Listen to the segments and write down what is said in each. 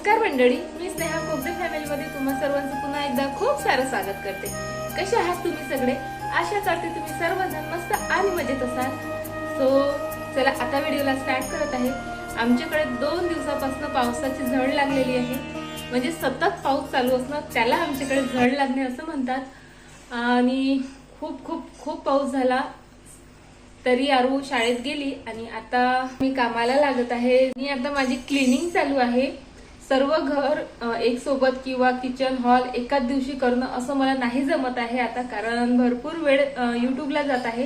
नमस्कार मंडळी मी स्नेहा कोबडे फॅमिलीमध्ये तुम्हा सर्वांचं पुन्हा एकदा खूप सारं स्वागत करते. कसे आहात तुम्ही सगळे? आशा करते तुम्ही सर्वजण मस्त आणि मजेत असाल. सो चला आता व्हिडिओला स्टार्ट करत आहे. आमच्याकडे दोन दिवसापासून पावसाची झड लागलेली आहे. म्हणजे सतत पाऊस चालू असणं त्याला आमच्याकडे झड लागणे असं म्हणतात. आणि खूप खूप खूप पाऊस झाला. तरी आरू शाळेत गेली आणि आता मी कामाला लागत आहे. मी आता माझी क्लिनिंग चालू आहे. सर्व घर एक सोबत किंवा किचन हॉल एकाच दिवशी करणं असं मला नाही जमत आहे. आता कारण भरपूर वेळ यूट्यूबला युट्यूबला जात आहे.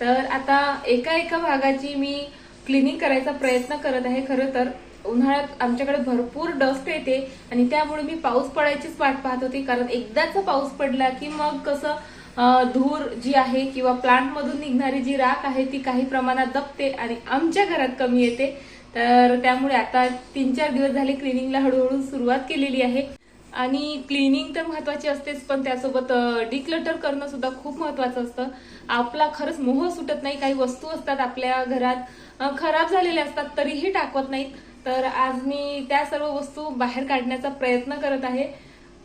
तर आता एका एका भागाची मी क्लिनिंग करायचा प्रयत्न करत आहे खरं तर. उन्हाळ्यात आमच्याकडे भरपूर डस्ट येते आणि त्यामुळे मी पाऊस पडायचीच वाट पाहत होती. कारण एकदाचा पाऊस पडला की मग कसं धूर जी आहे किंवा प्लांटमधून निघणारी जी राख आहे ती काही प्रमाणात दबते आणि आमच्या घरात कमी येते. तर त्यामुळे आता तीन चार दिवस झाले क्लिनिंगला हळूहळू सुरुवात केलेली आहे. आणि क्लिनिंग तर महत्वाची असतेच पण त्यासोबत डिक्लटर करणं सुद्धा खूप महत्वाचं असतं. आपला खरंच मोह सुटत नाही काही वस्तू असतात आपल्या घरात खराब झालेल्या असतात तरीही टाकवत नाहीत. तर आज मी त्या सर्व वस्तू बाहेर काढण्याचा प्रयत्न करत आहे.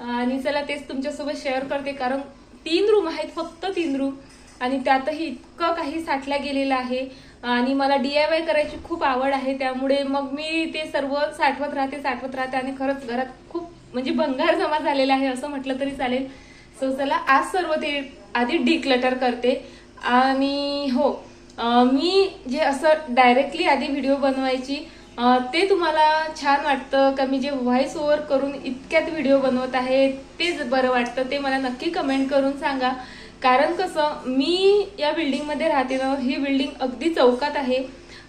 आणि चला तेच तुमच्यासोबत शेअर करते कारण तीन रूम आहेत फक्त तीन रूम आणि त्यातही इतकं काही साठल्या गेलेलं आहे. आणि मला डी आय वाय करायची खूप आवड आहे. त्यामुळे मग मी ते सर्व साठवत राहते साठवत राहते आणि खरंच घरात खूप म्हणजे भंगार जमा झालेला आहे असं म्हटलं तरी चालेल. सो चला आज सर्व ते आधी डिक्लटर करते. आणि हो मी जे असं डायरेक्टली आधी व्हिडिओ बनवायची ते तुम्हाला छान वाटतं. का मी जे व्हॉइस ओव्हर करून इतक्यात व्हिडिओ बनवत आहे तेच बरं वाटतं. ते मला नक्की कमेंट करून सांगा. कारण कसं मी या बिल्डिंगमध्ये राहते ना ही बिल्डिंग अगदी चौकात आहे.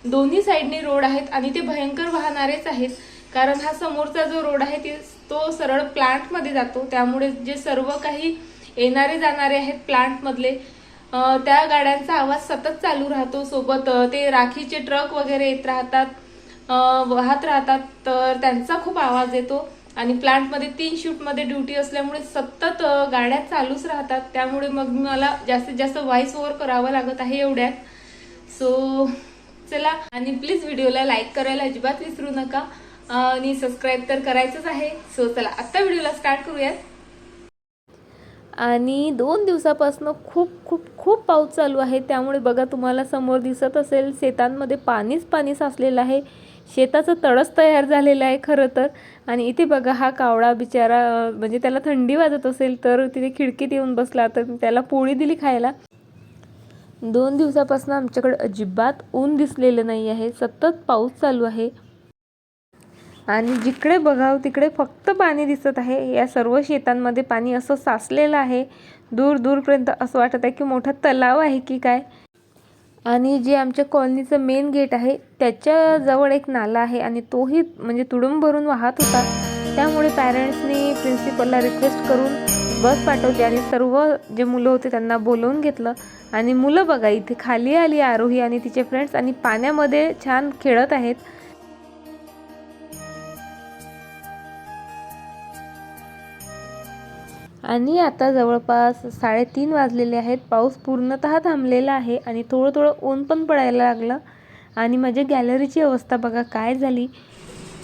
दोन्ही साईडने रोड आहेत आणि ते भयंकर वाहणारेच आहेत. कारण हा समोरचा जो रोड आहे ते तो सरळ प्लांटमध्ये जातो. त्यामुळे जे सर्व काही येणारे जाणारे आहेत प्लांटमधले त्या गाड्यांचा आवाज सतत चालू राहतो. सोबत ते राखीचे ट्रक वगैरे येत राहतात वाहत राहतात तर त्यांचा खूप आवाज येतो. आणि प्लांटमध्ये तीन शिफ्टमध्ये ड्युटी असल्यामुळे सतत गाड्या चालूच राहतात. त्यामुळे मग मला जास्तीत जास्त व्हॉइस ओव्हर करावं लागत आहे एवढ्यात. सो चला. आणि प्लीज व्हिडिओला लाईक करायला अजिबात विसरू नका. आणि सबस्क्राईब तर करायचंच आहे. सो चला आता व्हिडिओला स्टार्ट करूयात. आणि दोन दिवसापासून खूप खूप खूप पाऊस चालू आहे. त्यामुळे बघा तुम्हाला समोर दिसत असेल शेतांमध्ये पाणीच पाणी साचलेलं आहे. शेताचं तळस तयार झालेलं आहे खरं तर. आणि इथे बघा हा कावळा बिचारा म्हणजे त्याला थंडी वाजत असेल तर तिथे खिडकीत येऊन बसला तर त्याला पोळी दिली खायला. दोन दिवसापासून आमच्याकडे अजिबात ऊन दिसलेलं नाही आहे. सतत पाऊस चालू आहे. आणि जिकडे बघावं तिकडे फक्त पाणी दिसत आहे. या सर्व शेतांमध्ये पाणी असं साचलेलं आहे. दूर दूरपर्यंत असं वाटत आहे की मोठा तलाव आहे की काय? आणि जे आमच्या कॉलनीचं मेन गेट आहे त्याच्याजवळ एक नाला आहे आणि तोही म्हणजे तुडूंब भरून वाहत होता. त्यामुळे पॅरेंट्सनी प्रिन्सिपलला रिक्वेस्ट करून बस पाठवली आणि सर्व जे मुलं होते त्यांना बोलवून घेतलं. आणि मुलं बघा इथे खाली आली आरोही आणि तिचे फ्रेंड्स आणि पाण्यामध्ये छान खेळत आहेत. आणि आता जवळपास साडेतीन वाजलेले आहेत. पाऊस पूर्णतः थांबलेला आहे आणि थोडं थोडं ऊन पण पडायला लागलं. आणि माझ्या गॅलरीची अवस्था बघा काय झाली?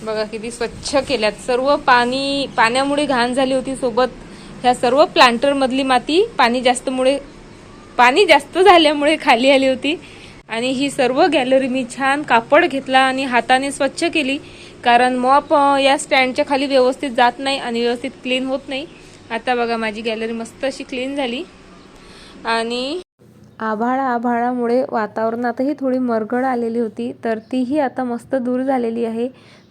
बघा किती स्वच्छ केल्यात. सर्व पाणी पाण्यामुळे घाण झाली होती. सोबत ह्या सर्व प्लांटरमधली माती पाणी जास्तमुळे पाणी जास्त झाल्यामुळे खाली आली होती. आणि ही सर्व गॅलरी मी छान कापड घेतला आणि हाताने स्वच्छ केली. कारण मॉप या स्टँडच्या खाली व्यवस्थित जात नाही आणि व्यवस्थित क्लीन होत नाही. आता बघा माझी गॅलरी मस्त अशी क्लीन झाली. आणि आभाळा आभाळामुळे वातावरणातही थोडी मरगळ आलेली होती तर तीही आता मस्त दूर झालेली आहे.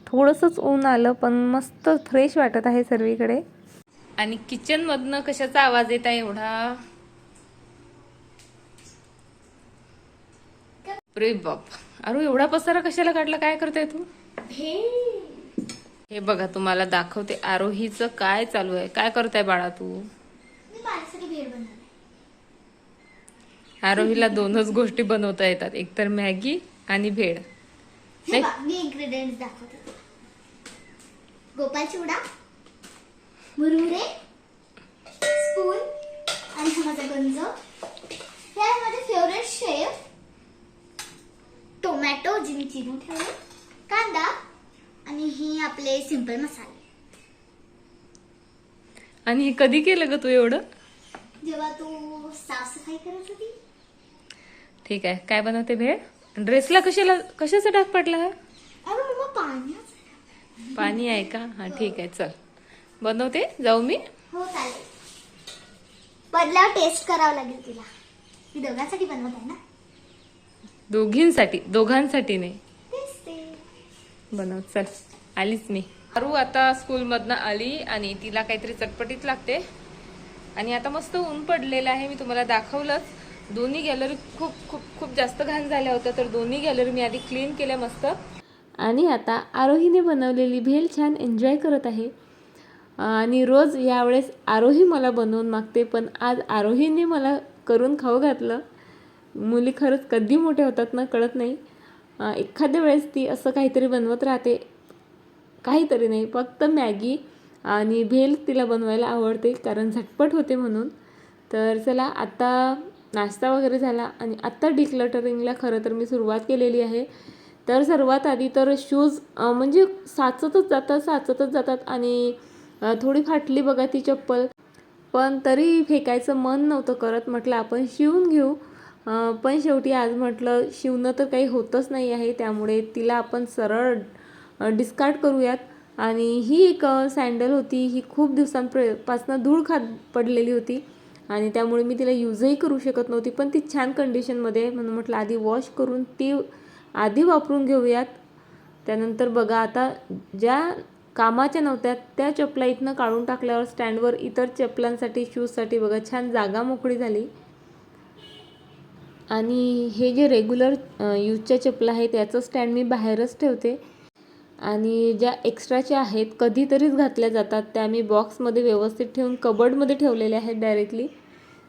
थोडंसंच ऊन आलं पण मस्त फ्रेश वाटत आहे सर्वीकडे. आणि किचन मधनं कशाचा आवाज येत आहे एवढा? अरे बाप. अरे एवढा पसारा कशाला काढला? काय करताय तू? हे बघा तुम्हाला दाखवते. आरोहीचं काय चालू आहे? काय करताय बाळा तू? आरोहीला दोनच गोष्टी बनवता येतात. एकतर मॅगी आणि भेळ. मी दाखवते. गोपाल चिवडा मुरमुरे स्पून आणि हा माझा गंज. हे आहे माझे फेवरेट शेव. टोमॅटो चिरून ठेवले. कांदा आणि ही आपले सिंपल मसाले. आणि हे कधी केलं ग तू एवढं? जेव्हा तू साफसफाई करत होती. ठीक आहे. काय बनवते भेळ? ड्रेसला कशाला कशाचा डाग पडला हा? अरे मम्मा पाण्याचं पाणी आहे का? हा ठीक आहे. चल. बनवते? जाऊ मी? हो चालेल. बदल्यावर टेस्ट करावं लागेल तुला. मी दोघांसाठी बनवत आहे ना? दोघींसाठी दोघांसाठी नाही. बनव चल आलीच मी. अरू आता स्कूलमधनं आली आणि तिला काहीतरी चटपटीत लागते. आणि आता मस्त ऊन पडलेलं आहे मी तुम्हाला दाखवलंच. दोन्ही गॅलरी खूप खूप खूप जास्त घाण झाल्या होत्या तर दोन्ही गॅलरी मी आधी क्लीन केल्या मस्त. आणि आता आरोहीने बनवलेली भेल छान एन्जॉय करत आहे. आणि रोज यावेळेस आरोही मला बनवून मागते पण आज आरोहीने मला करून खाऊ घातलं. मुली खरंच कधी मोठ्या होतात ना कळत नाही. एखाद्या वेळेस ती असं काहीतरी बनवत राहते. काहीतरी नाही फक्त मॅगी आणि भेल तिला बनवायला आवडते कारण झटपट होते म्हणून. तर चला आता नाश्ता वगैरे झाला आणि आत्ता डिक्लटरिंगला खरं तर मी सुरुवात केलेली आहे. तर सर्वात आधी तर शूज म्हणजे साचतच जातात साचतच जातात आणि थोडी फाटली बघा ती चप्पल. पण तरी फेकायचं मन नव्हतं करत म्हटलं आपण शिवून घेऊ. पण शेवटी आज म्हटलं शिवणं तर काही होतच नाही आहे त्यामुळे तिला आपण सरळ डिस्कार्ड करूयात. आणि ही एक सँडल होती ही खूप दिवसांपासनं धूळ खात पडलेली होती. आणि त्यामुळे मी तिला यूजही करू शकत नव्हती पण ती छान कंडिशनमध्ये आहे म्हणून म्हटलं आधी वॉश करून ती आधी वापरून घेऊयात. त्यानंतर बघा आता ज्या कामाच्या नव्हत्या त्या चपला इथनं काढून टाकल्यावर स्टँडवर इतर चपलांसाठी शूजसाठी बघा छान जागा मोकळी झाली. आणि हे जे रेग्युलर यूजच्या चपला आहे त्याचं स्टँड मी बाहेरच ठेवते. आणि ज्या एक्स्ट्राच्या आहेत कधीतरीच घातल्या जातात. त्या मी बॉक्समध्ये व्यवस्थित ठेवून कबर्डमध्ये ठेवलेल्या आहेत डायरेक्टली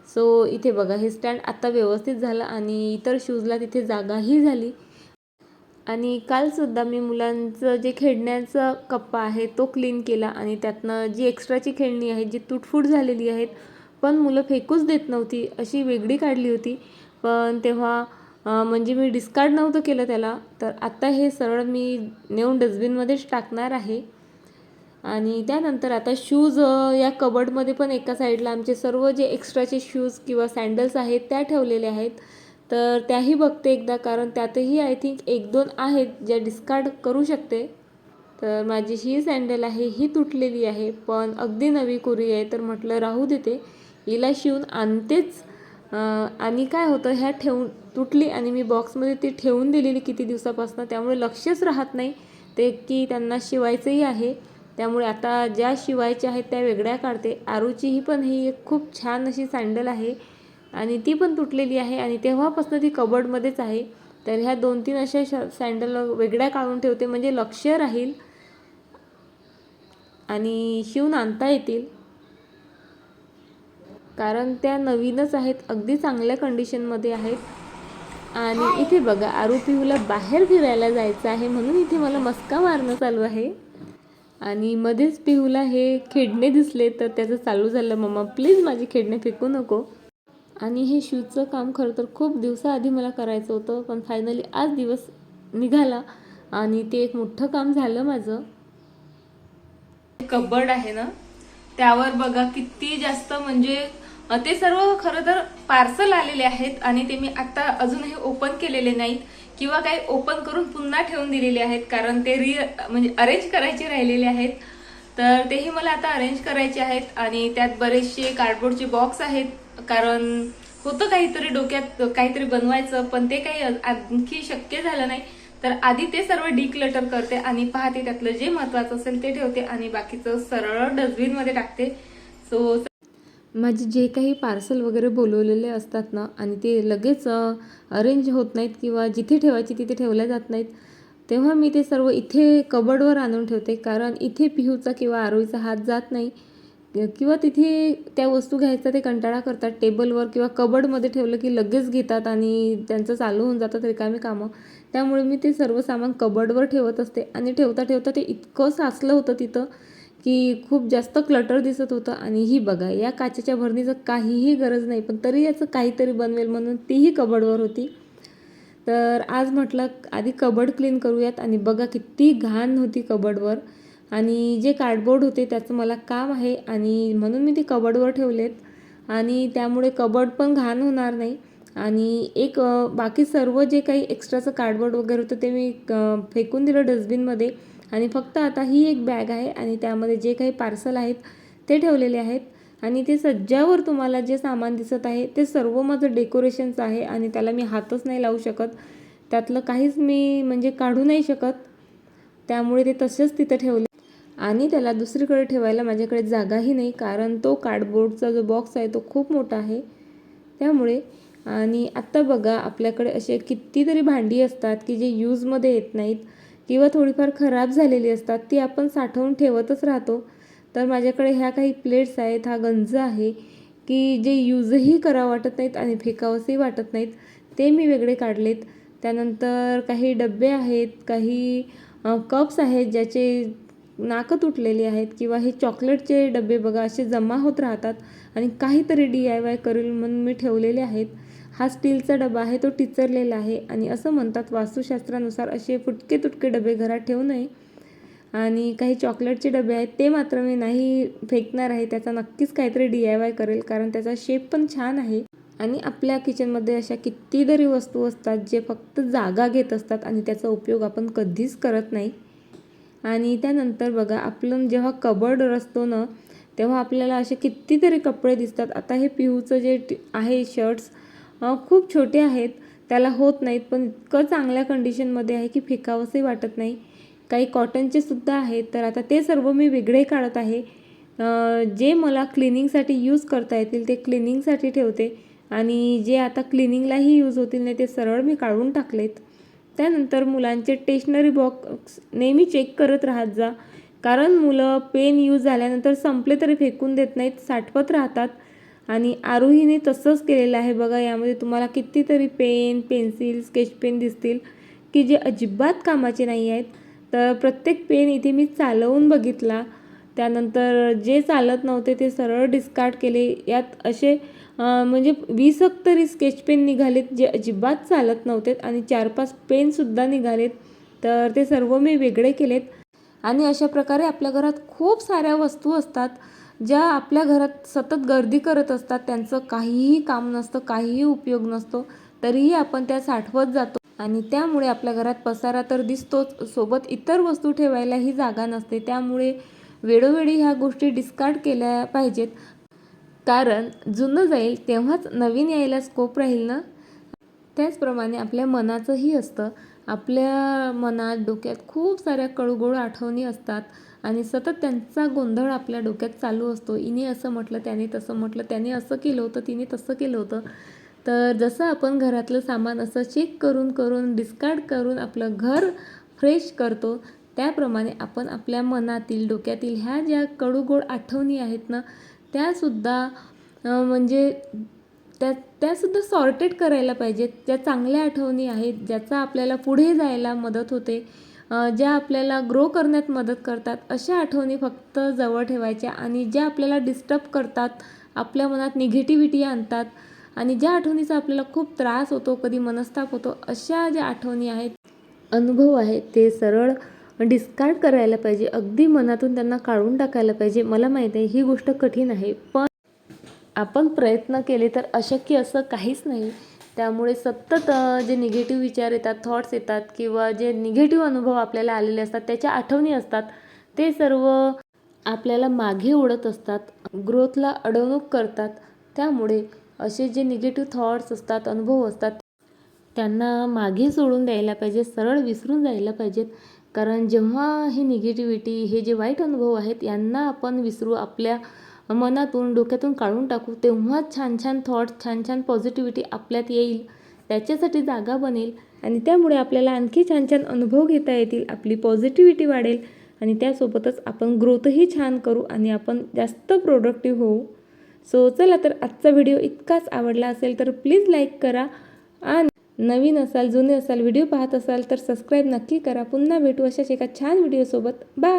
सो इथे बघा हे स्टँड आत्ता व्यवस्थित झालं आणि इतर शूजला तिथे जागाही झाली. आणि कालसुद्धा मी मुलांचं जे खेळण्याचा कप्पा आहे तो क्लीन केला आणि त्यातनं जी एक्स्ट्राची खेळणी आहेत जी तुटफूट झालेली आहेत पण मुलं फेकूच देत नव्हती अशी वेगळी काढली होती. पण तेव्हा म्हणजे मी डिस्कार्ड नव्हतं केलं त्याला. तर आत्ता हे सरळ मी नेऊन डस्टबिनमध्येच टाकणार आहे. आणि त्यानंतर आता शूज या कबर्डमध्ये पण एका साईडला आमचे सर्व जे एक्स्ट्राचे शूज किंवा सँडल्स आहेत त्या ठेवलेल्या आहेत. तर त्याही बघते एकदा कारण त्यातही आय थिंक एक दोन आहेत ज्या डिस्कार्ड करू शकते. तर माझी ही सँडल आहे ही तुटलेली आहे. पण अगदी नवी कोरी आहे तर म्हटलं राहू देते. हिला शिवून आणतेच. आणि काय होतं ह्या ठेवून तुटली आणि मी बॉक्समध्ये ती ठेवून दिलेली किती दिवसापासून त्यामुळे लक्षच राहत नाही. ते की त्यांना शिवायचंही आहे. त्यामुळे आता ज्या शिवायच्या आहेत त्या वेगळ्या काढते. आरूची ही पण ही एक खूप छान अशी सँडल आहे. आणि ती पण तुटलेली आहे आणि तेव्हापासून ती कबर्डमध्येच आहे. तर ह्या दोन तीन अशा श सँडल वेगळ्या काढून ठेवते म्हणजे लक्ष राहील. आणि शिवून आणता येतील. कारण त्या नवीनच आहेत अगदी चांगल्या कंडिशनमध्ये आहेत. आणि इथे बघा आरू पिहूला बाहेर फिरायला जायचं आहे म्हणून इथे मला मस्का मारणं चालू आहे. आणि मध्येच पिहूला हे खेळणे दिसले तर त्याचं चालू झालं मम्मा प्लीज माझे खेळणे फेकू नको. आणि हे शूजचं काम खरं तर खूप दिवसाआधी मला करायचं होतं पण फायनली आज दिवस निघाला आणि ते एक मोठं काम झालं माझं. कबड आहे ना त्यावर बघा किती जास्त म्हणजे ते सर्व खरं तर पार्सल आलेले आहेत आणि ते मी आत्ता अजूनही ओपन केलेले नाहीत किंवा काही ओपन करून पुन्हा ठेवून दिलेले आहेत कारण ते रि म्हणजे अरेंज करायचे राहिलेले आहेत. तर तेही मला आता अरेंज करायचे आहेत आणि त्यात बरेचसे कार्डबोर्डचे बॉक्स आहेत कारण होतं काहीतरी डोक्यात काहीतरी बनवायचं पण ते काही आणखी शक्य झालं नाही. तर आधी ते सर्व डिक्लटर करते आणि पाहते त्यातलं जे महत्वाचं असेल ते ठेवते आणि बाकीचं सरळ डस्टबिनमध्ये टाकते. सो माझे जे काही पार्सल वगैरे बोलवलेले असतात ना आणि ते लगेच अरेंज होत नाहीत किंवा जिथे ठेवायचे तिथे ठेवल्या जात नाहीत तेव्हा मी ते सर्व इथे कबडवर आणून ठेवते. कारण इथे पिहूचा किंवा आरोईचा हात जात नाही. किंवा तिथे त्या वस्तू घ्यायचा ते कंटाळा करतात. टेबलवर किंवा कबडमध्ये ठेवलं की लगेच घेतात आणि त्यांचं चालू होऊन जातात रिकामी कामं. त्यामुळे मी ते सर्व सामान कबडवर ठेवत असते. आणि ठेवता ठेवता ते इतकं साचलं होतं तिथं की खूप जास्त क्लटर दिसत होतं आणि ही बघा या काचेच्या भरणीचं काहीही गरज नाही पण तरी याचं काहीतरी बनवेल म्हणून तीही कबडवर होती. तर आज म्हटलं आधी कबड क्लीन करूयात आणि बघा किती घाण होती कबडवर आणि जे कार्डबोर्ड होते त्याचं मला काम आहे आणि म्हणून मी ते कबडवर ठेवलेत. आणि त्यामुळे कबड पण घाण होणार नाही. आणि एक बाकी सर्व जे काही एक्स्ट्राचं कार्डबोर्ड वगैरे होतं ते मी फेकून दिलं डस्टबिनमध्ये आणि फक्त आता ही एक बॅग आहे आणि त्यामध्ये जे काही पार्सल आहेत ते ठेवलेले आहेत. आणि ते सज्जावर तुम्हाला जे सामान दिसत आहे ते सर्व माझं डेकोरेशनचं आहे आणि त्याला मी हातच नाही लावू शकत. त्यातलं काहीच मी म्हणजे काढू नाही शकत. त्यामुळे ते तसेच तिथं ठेवले. आणि त्याला दुसरीकडे ठेवायला माझ्याकडे जागाही नाही कारण तो कार्डबोर्डचा जो बॉक्स आहे तो खूप मोठा आहे. त्यामुळे आणि आत्ता बघा आपल्याकडे असे कितीतरी भांडी असतात की जे यूजमध्ये येत नाहीत. किंवा थोडीफार खराब झालेली असतात ती आपण साठवून ठेवतच राहतो. तर माझ्याकडे ह्या काही प्लेट्स आहेत हा गंज आहे की जे यूजही करावं वाटत नाहीत आणि फेकावंसही वाटत नाहीत ते मी वेगळे काढलेत. त्यानंतर काही डबे आहेत काही कप्स आहेत ज्याचे नाकं तुटलेली आहेत किंवा हे चॉकलेटचे डबे बघा असे जमा होत राहतात आणि काहीतरी डी आय वाय करेल म्हणून मी ठेवलेले आहेत. हा स्टीलचा डबा आहे तो टिचरलेला आहे आणि असं म्हणतात वास्तुशास्त्रानुसार असे फुटके तुटके डबे घरात ठेवू नये. आणि काही चॉकलेटचे डबे आहेत ते मात्र मी नाही फेकणार आहे त्याचा नक्कीच काहीतरी डी आय वाय करेल कारण त्याचा शेप पण छान आहे. आणि आपल्या किचनमध्ये अशा कितीतरी वस्तू असतात जे फक्त जागा घेत असतात आणि त्याचा उपयोग आपण कधीच करत नाही. आणि त्यानंतर बघा आपलं जेव्हा कबर्ड रचतो ना तेव्हा आपल्याला असे कितीतरी कपडे दिसतात. आता हे पिहूचं जे आहे शर्ट्स खूप छोटे आहेत. त्याला होत नाहीत पण इतकं चांगल्या कंडिशनमध्ये आहे की फेकावंसही वाटत नाही. काही कॉटनचे सुद्धा आहेत तर आता ते सर्व मी वेगळे काढत आहे. जे मला क्लिनिंगसाठी यूज करता येतील ते क्लिनिंगसाठी ठेवते. आणि जे आता क्लिनिंगलाही यूज होतील नाही ते सरळ मी काढून टाकलेत. त्यानंतर मुलांचे टेशनरी बॉक्स नेहमी चेक करत राहत जा. कारण मुलं पेन यूज झाल्यानंतर संपले तरी फेकून देत नाहीत साठवत राहतात. आणि आरोहीने तसंच केलेलं आहे बघा यामध्ये तुम्हाला कितीतरी पेन पेन्सिल स्केच पेन दिसतील की जे अजिबात कामाचे नाही आहेत. तर प्रत्येक पेन इथे मी चालवून बघितला. त्यानंतर जे चालत नव्हते ते सरळ डिस्कार्ड केले. यात असे म्हणजे वीस तरी स्केच पेन निघालेत जे अजिबात चालत नव्हते आणि चार पाच पेनसुद्धा निघालेत. तर ते सर्व मी वेगळे केलेत. आणि अशा प्रकारे आपल्या घरात खूप साऱ्या वस्तू असतात. ज्या आपल्या घरात सतत गर्दी करत असतात त्यांचं काहीही काम नसतं काहीही उपयोग नसतो तरीही आपण त्या साठवत जातो. आणि त्यामुळे आपल्या घरात पसारा तर दिसतोच. सोबत इतर वस्तू ठेवायलाही जागा नसते. त्यामुळे वेळोवेळी ह्या गोष्टी डिस्कार्ड केल्या पाहिजेत. कारण जुनं जाईल तेव्हाच नवीन यायला स्कोप राहील ना? त्याचप्रमाणे आपल्या मनाचंही असतं. आपल्या मनात डोक्यात खूप साऱ्या कळगोळ आठवणी असतात आणि सतत त्यांचा गोंधळ आपल्या डोक्यात चालू असतो. इने असं म्हटलं त्याने तसं म्हटलं त्याने असं केलं होतं तिने तसं केलं होतं. तर जसं आपण घरातलं सामान असं चेक करून करून डिस्कार्ड करून आपलं घर फ्रेश करतो त्याप्रमाणे आपण आपल्या मनातील डोक्यातील ह्या ज्या कडूगोड आठवणी आहेत ना त्यासुद्धा म्हणजे त्या त्यासुद्धा सॉर्टेड करायला पाहिजेत. ज्या चांगल्या आठवणी आहेत ज्याचा आपल्याला पुढे जायला मदत होते ज्या आपल्याला ग्रो करण्यात मदत करतात अशा आठवणी फक्त जवळ ठेवायच्या आणि ज्या आपल्याला डिस्टर्ब करतात आपल्या मनात निगेटिव्हिटी आणतात आणि ज्या आठवणीचा आपल्याला खूप त्रास होतो कधी मनस्ताप होतो अशा ज्या आठवणी आहेत अनुभव आहेत ते सरळ डिस्कार्ड करायला पाहिजे. अगदी मनातून त्यांना काढून टाकायला पाहिजे. मला माहीत आहे ही गोष्ट कठीण आहे पण आपण प्रयत्न केले तर अशक्य असं काहीच नाही. त्यामुळे सतत जे निगेटिव्ह विचार येतात थॉट्स येतात किंवा जे निगेटिव्ह अनुभव आपल्याला आलेले असतात त्याच्या आठवणी असतात ते सर्व आपल्याला मागे ओढत असतात ग्रोथला अडवणूक करतात. त्यामुळे असे जे निगेटिव्ह थॉट्स असतात अनुभव असतात त्यांना मागे सोडून द्यायला पाहिजे सरळ विसरून जायला पाहिजेत. कारण जेव्हा हे निगेटिव्हिटी हे जे वाईट अनुभव आहेत यांना आपण विसरू आपल्या मनातून डोक्यातून काढून टाकू तेव्हाच छान छान थॉट छान छान पॉझिटिव्हिटी आपल्यात येईल. त्याच्यासाठी जागा बनेल आणि त्यामुळे आपल्याला आणखी छान छान अनुभव घेता येतील आपली पॉझिटिव्हिटी वाढेल आणि त्यासोबतच आपण ग्रोथही छान करू आणि आपण जास्त प्रोडक्टिव्ह होऊ. सो चला तर आजचा व्हिडिओ इतकाच आवडला असेल तर प्लीज लाईक करा आणि नवीन असाल जुने असाल व्हिडिओ पाहत असाल तर सबस्क्राईब नक्की करा. पुन्हा भेटू अशाच एका छान व्हिडिओसोबत बाय